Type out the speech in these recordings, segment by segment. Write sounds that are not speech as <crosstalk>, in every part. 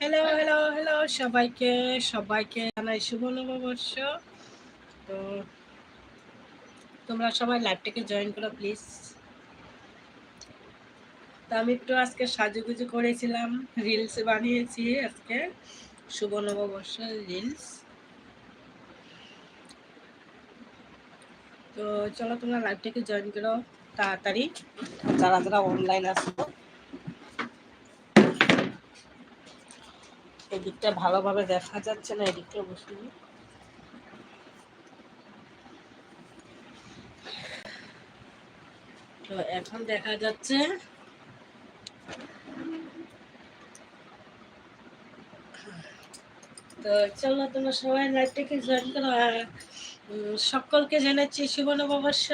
Hello hello hello সবাইকে সবাইকে জানাই শুভ নববর্ষ। তো তোমরা সবাই লাইভটাকে জয়েন করো প্লিজ তো আমি একটু আজকে সাজুগুজু করেছিলাম রিলস বানিয়েছি আজকে, শুভ নববর্ষ রিলস তো চলো তোমরা লাইভটাকে জয়েন করো, তাড়াতাড়ি। যারা যারা অনলাইন আসো এদিকটা ভালোভাবে দেখা যাচ্ছে না, এদিকটা বসে তো এখন দেখা যাচ্ছে তো চলো তোমরা সবাই লাইভটাকে জয়েন করো আর সকলকে জানাচ্ছি শুভ নববর্ষ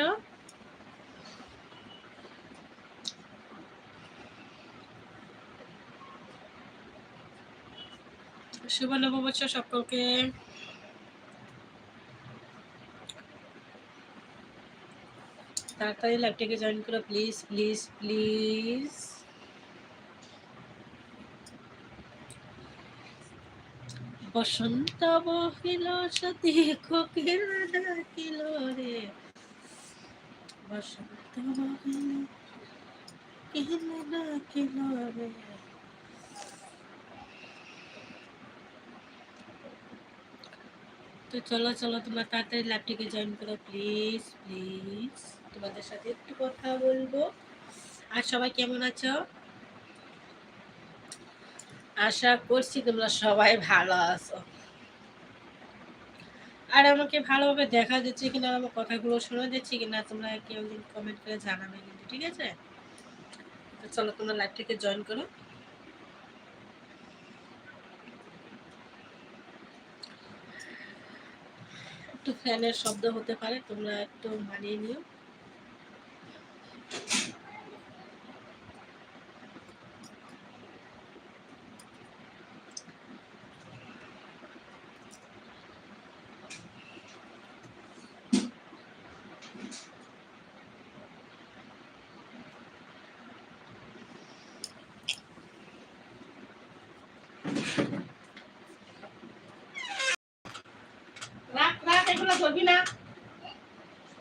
শুভ নববর্ষ সকলকে। তাড়াতাড়ি লাইভটাকে জয়েন করো প্লিজ প্লিজ প্লিজ বসন্ত বহিল, সতী কোকিল ডাকিল রে। বসন্ত বহিল কিল ডাকিল রে? তো চলো চলো, তোমরা তাড়াতাড়ি ল্যাপটিকে জয়েন করো প্লিজ প্লিজ তোমাদের সাথে একটু কথা বলব। আর সবাই কেমন আছো? আশা করছি তোমরা সবাই ভালো আছো। আর আমাকে ভালোভাবে দেখা যাচ্ছে কিনা, আমার কথাগুলো শোনা যাচ্ছে কিনা, তোমরা কেউ কমেন্ট করে জানাবে কিন্তু, ঠিক আছে? চলো, তোমরা লাইভটাকে জয়েন করো। একটু ফ্যানের শব্দ হতে পারে তোমরা একটু মানিয়ে নিও। এগুলো ধরবি না?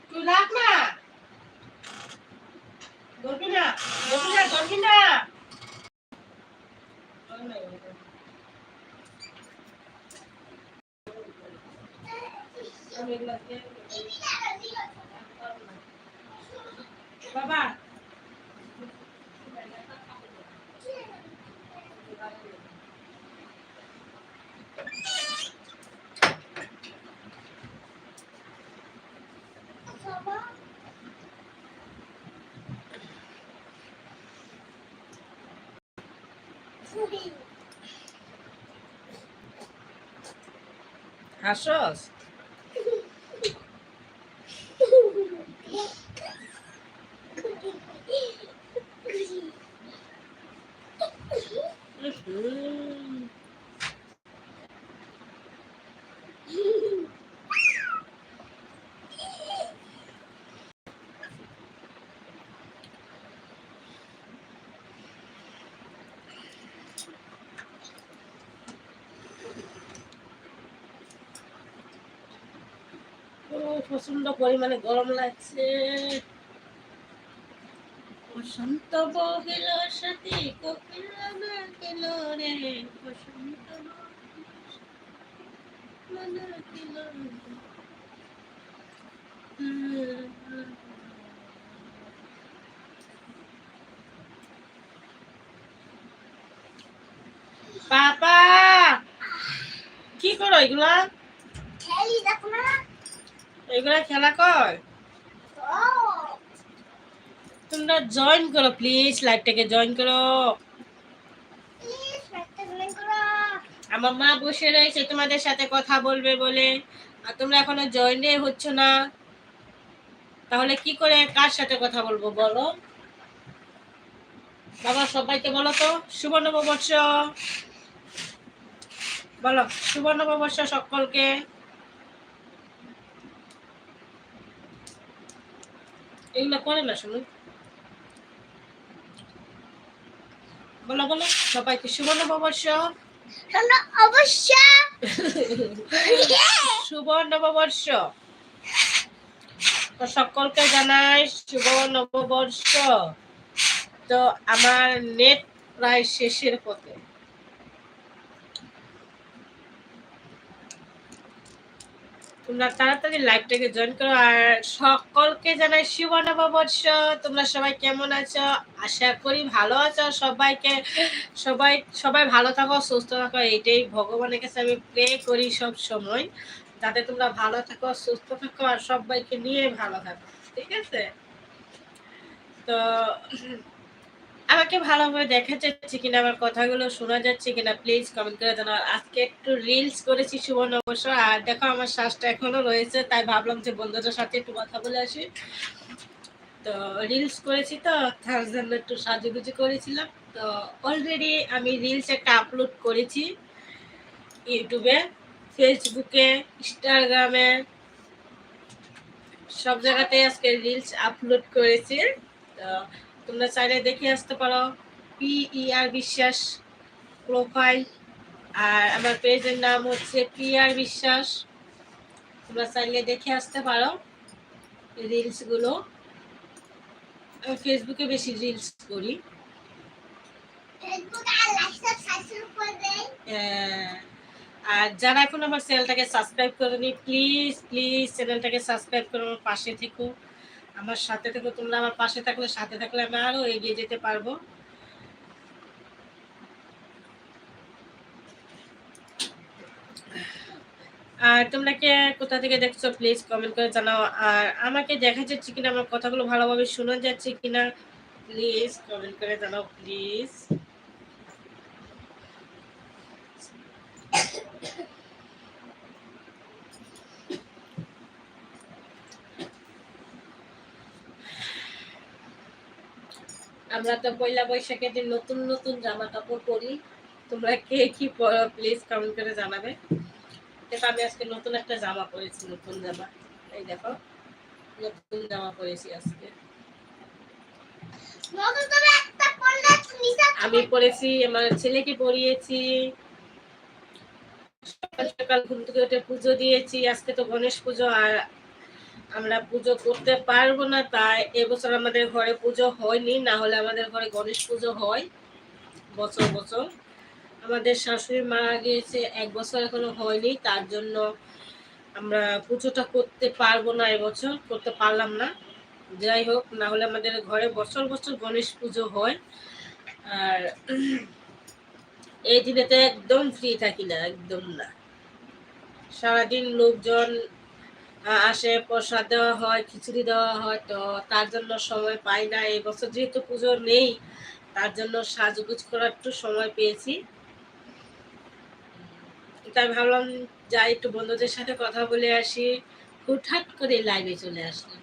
তুই রাখ না। ধরবি না? ধরবি না ধরবি না। বাবা। হাসস? প্রচণ্ড পরিমাণে গরম লাগছে। বসন্ত বহিল সাথে, কোকিল পাপা কি করো এগুলা? খেলি দেখো না। এগুলা খেলা কর। তোমরা জয়েন করো প্লিজ লাইভটাকে জয়েন করো। আমার মা বসে রয়েছে, তোমাদের সাথে কথা বলবে বলে। আর তোমরা এখনও জয়েনে হচ্ছ না। তাহলে কি করে কার সাথে কথা বলব বলো? বাবা, সবাইকে বলো তো শুভ নববর্ষ বলো শুভ নববর্ষ সকলকে। এগুলো করে না শুনুন বলো বলো সবাইকে শুভ নববর্ষ। অবশ্য। <laughs> শুভ নববর্ষ। তো সকলকে জানাই শুভ নববর্ষ। তো আমার নেট প্রায় শেষের পথে। তোমরা তাড়াতাড়ি লাইভটাকে জয়েন করো আর সকলকে জানাই শুভ নববর্ষ তোমরা সবাই কেমন আছো? আশা করি ভালো আছো। সবাইকে, সবাই সবাই ভালো থাকো, সুস্থ থাকো। এইটাই ভগবানের কাছে আমি প্রে করি সব সময়। যাতে তোমরা ভালো থাকো, সুস্থ থাকো আর সবাইকে নিয়ে ভালো থাকো। ঠিক আছে? তো আমাকে ভালোভাবে দেখা যাচ্ছে কিনা, আমার কথাগুলো শোনা যাচ্ছে কিনা প্লিজ কমেন্ট করে জানাও। আজকে একটু রিলস করেছি সুবর্ণ অবশ্য, আর দেখো আমার শ্বাসটা এখনও রয়েছে, তাই ভাবলাম যে বন্ধুদের সাথে একটু কথা বলে আসি। তো রিলস করেছি তো, তার জন্য একটু সাজুগুজু করেছিলাম। তো অলরেডি আমি রিলস একটা আপলোড করেছি ইউটিউবে ফেসবুকে ইনস্টাগ্রামে সব জায়গাতে আজকে রিলস আপলোড করেছি। তো তোমরা চাইলে দেখে আসতে পারো। পিইআর বিশ্বাস প্রোফাইল আর আমার পেজের নাম হচ্ছে পিআর বিশ্বাস তোমরা চাইলে দেখে আসতে পারো রিলসগুলো আমি ফেসবুকে বেশি রিলস করি। আহ, আর যারা এখন আমার চ্যানেলটাকে সাবস্ক্রাইব করেনি প্লিজ প্লিজ চ্যানেলটাকে সাবস্ক্রাইব করে আমার পাশে থেকো। আমার সাথে থেকে তোমরা আমার পাশে থাকলে, সাথে থাকলে আমি আরও এগিয়ে যেতে পারব। আর তোমরা কে কোথা থেকে দেখছ প্লিজ কমেন্ট করে জানাও। আর আমাকে দেখা যাচ্ছে কিনা, আমার কথাগুলো ভালোভাবে শোনা যাচ্ছে কিনা প্লিজ কমেন্ট করে জানাও প্লিজ আমরা তো পয়লা বৈশাখের দিন নতুন নতুন জামা কাপড় পরি। তোমরা কে কি পরো প্লিজ কমেন্ট করে জানাবে। দেখো আমি আজকে নতুন একটা জামা পরেছি নতুন জামা। এই দেখো নতুন জামা পরেছি আজকে। আমি পরেছি আমার ছেলেকে পরিয়েছি। সকাল সকাল ঘুম থেকে উঠে পুজো দিয়েছি আজকে তো গণেশ পুজো আর আমরা পুজো করতে পারব না, তাই এবছর আমাদের ঘরে পুজো হয়নি, না হলে আমাদের ঘরে গণেশ পুজো হয়, বছর বছর। আমাদের শাশুড়ি মারা গিয়েছে, এক বছর এখনও হয়নি, তার জন্য আমরা পুজোটা করতে পারব না এবছর, করতে পারলাম না। যাই হোক, না হলে আমাদের ঘরে বছর বছর গণেশ পুজো হয়। আর এই দিনেতে একদম ফ্রি থাকি না, একদম না। সারাদিন লোকজন আসে, প্রসাদ দেওয়া হয়, খিচুড়ি দেওয়া হয়, তো তার জন্য সময় পাই না। এই বছর যেহেতু পুজো নেই, তার জন্য সাজগুজ করার একটু সময় পেয়েছি। তাই ভাবলাম যাই, একটু বন্ধুদের সাথে কথা বলে আসি। হুটহাট করে লাইভে চলে আসলাম।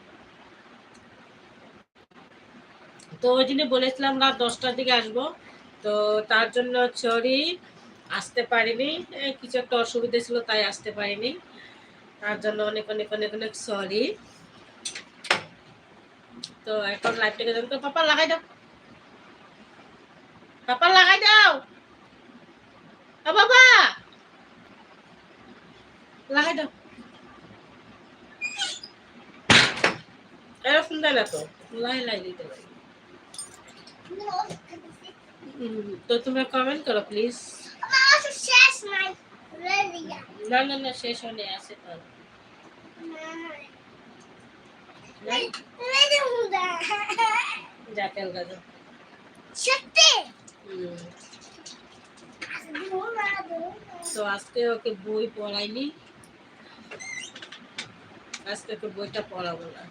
তো ওই দিনে বলেছিলাম রাত দশটার দিকে আসব, তো তার জন্য সরি আসতে পারিনি। কিছু একটা অসুবিধা ছিল, তাই আসতে পারিনি। তার জন্য অনেক অনেক অনেক অনেক সরি তো এখন লাইভটাকে যেন পাপা লাগাই দাও। পাপা লাগাই দাও। বাবা! লাগাই দাও। এরকম দেয় না তো। লাই লাই দিতে পারি। হুম, তো তোমরা কমেন্ট করো প্লিজ শেষ নাই রেডি না না না শেষ হলে আছে তো। নাই? রেডি যা তেল গাজো সত্যি? তো আজকে ওকে বই পড়াইনি। আজকে ওকে বইটা পড়াবো না।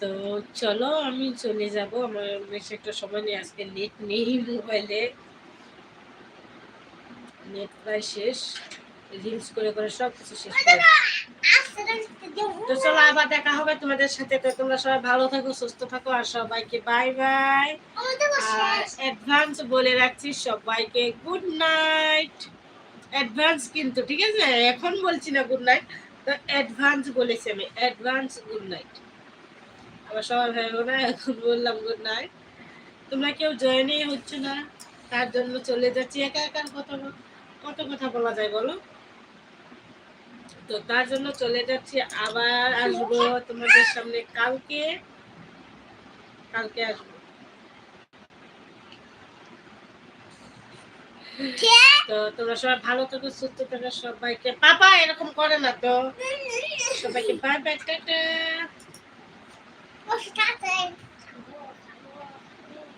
তো চলো আমি চলে যাব। আমার বেশ একটা সময় নেই, আজকে নেট নেই মোবাইলে নেট প্রায় শেষ। রিলস করে করে সব কিছু শেষ করে তো চলো আবার দেখা হবে তোমাদের সাথে। তো তোমরা সবাই ভালো থাকো, সুস্থ থাকো আর সবাইকে বাই বাই আর অ্যাডভান্স বলে রাখছি সবাইকে গুড নাইট অ্যাডভান্স কিন্তু, ঠিক আছে? এখন বলছি না গুড নাইট তো অ্যাডভান্স বলেছি আমি। অ্যাডভান্স গুড নাইট ভেবো না এখন বললাম গুড নাইট তোমরা কেউ জয়েনই হচ্ছে না তার জন্য চলে যাচ্ছি। একা একা কত কত কথা বলা যায় বলো? তো তার জন্য চলে যাচ্ছি আবার আসব তোমাদের সামনে কালকে। কালকে আসব। তো তোমরা সবাই ভালো থাকো সুস্থ থাকো সবাইকে। পাপা এরকম করে না তো। সবাইকে বাই বাই টাটা। বসে থাকতে